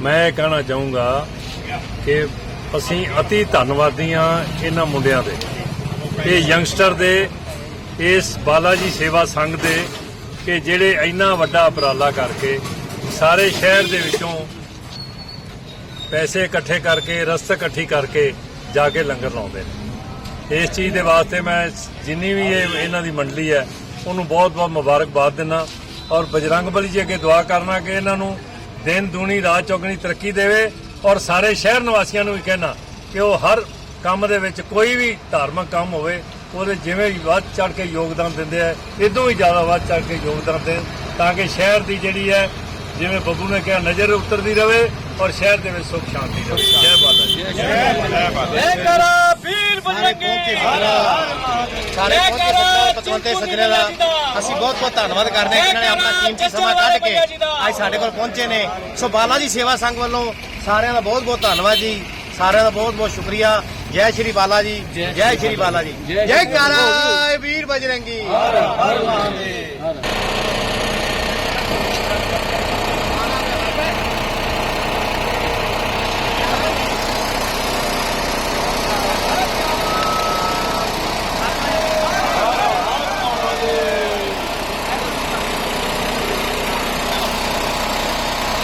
ਮੈਂ ਇਹ ਕਹਿਣਾ ਚਾਹੂੰਗਾ ਕਿ ਅਸੀਂ ਅਤੀ ਧੰਨਵਾਦੀ ਹਾਂ ਇਹਨਾਂ ਮੁੰਡਿਆਂ ਦੇ। ਇਹ ਯੰਗਸਟਰ ਦੇ, ਇਸ ਬਾਲਾ ਜੀ ਸੇਵਾ ਸੰਘ ਦੇ ਕਿ ਜਿਹੜੇ ਇੰਨਾ ਵੱਡਾ ਉਪਰਾਲਾ ਕਰਕੇ ਸਾਰੇ ਸ਼ਹਿਰ ਦੇ ਵਿੱਚੋਂ ਪੈਸੇ ਇਕੱਠੇ ਕਰਕੇ, ਰਸਤ ਇਕੱਠੀ ਕਰਕੇ ਜਾ ਕੇ ਲੰਗਰ ਲਾਉਂਦੇ ਨੇ। ਇਸ ਚੀਜ਼ ਦੇ ਵਾਸਤੇ ਮੈਂ ਜਿੰਨੀ ਵੀ ਇਹ ਇਹਨਾਂ ਦੀ ਮੰਡਲੀ ਹੈ, ਉਹਨੂੰ ਬਹੁਤ ਬਹੁਤ ਮੁਬਾਰਕਬਾਦ ਦਿੰਦਾ ਔਰ ਬਜਰੰਗ ਬਲੀ ਜੀ ਅੱਗੇ ਦੁਆ ਕਰਨਾ ਕਿ ਇਹਨਾਂ ਨੂੰ ਦਿਨ ਦੂਣੀ ਰਾਤ ਚੌਗਣੀ ਤਰੱਕੀ ਦੇਵੇ ਔਰ ਸਾਰੇ ਸ਼ਹਿਰ ਨਿਵਾਸੀਆਂ ਨੂੰ ਵੀ ਕਹਿਣਾ ਕਿ ਉਹ ਹਰ ਕੰਮ ਦੇ ਵਿੱਚ ਕੋਈ ਵੀ ਧਾਰਮਿਕ ਕੰਮ ਹੋਵੇ ਉਹਦੇ ਜਿਵੇਂ ਵੀ ਵੱਧ ਚੜ ਕੇ ਯੋਗਦਾਨ ਦਿੰਦੇ ਆ ਇਦੋਂ ਵੀ ਜ਼ਿਆਦਾ ਵੱਧ ਚੜ ਕੇ ਯੋਗਦਾਨ ਦੇਣ ਤਾਂ ਕਿ ਸ਼ਹਿਰ ਦੀ ਜਿਹੜੀ ਹੈ ਜਿਵੇਂ ਬੱਬੂ ਨੇ ਕਿਹਾ ਨਜ਼ਰ ਉਤਰਦੀ ਰਵੇ ਔਰ ਸ਼ਹਿਰ ਦੇ ਵਿੱਚ ਸੁੱਖ ਸ਼ਾਂਤੀ ਰਵੇ। ਜੈ ਬਾਲਾ ਜੀ ਜੈ ਕਰਾ ਵੀਰ ਬਜਰੰਗੀ। ਸਾਰੇ ਪਤਵੰਤੇ ਚਿੰਤਪੁਰਨੀ ਸੱਜਣੇ ਦਾ। ਅਸੀਂ ਬਹੁਤ ਬਹੁਤ ਧੰਨਵਾਦ ਕਰਦੇ ਹਾਂ ਕਿ ਇਹਨਾਂ ਨੇ ਆਪਣਾ ਕੀਮਤੀ ਸਮਾਂ ਕੱਢ ਕੇ ਅੱਜ ਸਾਡੇ ਕੋਲ ਪਹੁੰਚੇ ਨੇ। ਸੋ ਬਾਲਾ ਜੀ ਸੇਵਾ ਸੰਘ ਵੱਲੋਂ ਸਾਰਿਆਂ ਦਾ ਬਹੁਤ ਬਹੁਤ ਧੰਨਵਾਦ ਜੀ। ਸਾਰਿਆਂ ਦਾ ਬਹੁਤ ਬਹੁਤ ਸ਼ੁਕਰੀਆ। ਜੈ ਸ਼੍ਰੀ ਬਾਲਾ ਜੀ। ਜੈ ਸ਼੍ਰੀ ਬਾਲਾ ਜੀ। ਜੈ। ਕਾਰਾ ਵੀਰ ਬਜਰੰਗੀ।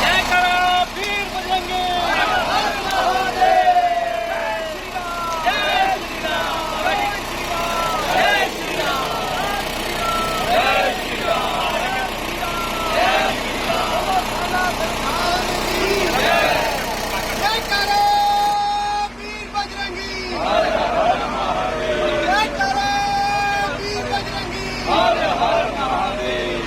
ਜੈ ਕਰਾ ਵੀਰ ਬਜਰੰਗੀ ਜੈ ਕਾਰਾ ਵੀਰ ਬਜਰੰਗੀ ਜੈ ਕਾਰਾ ਵੀਰ ਬਜਰੰਗੀ ਹਰ ਹਰ ਮਹਾਦੇਵ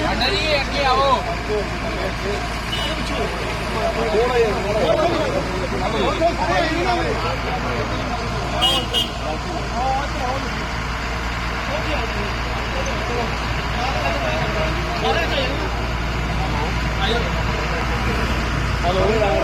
ભંડારી અટકે આવો હલો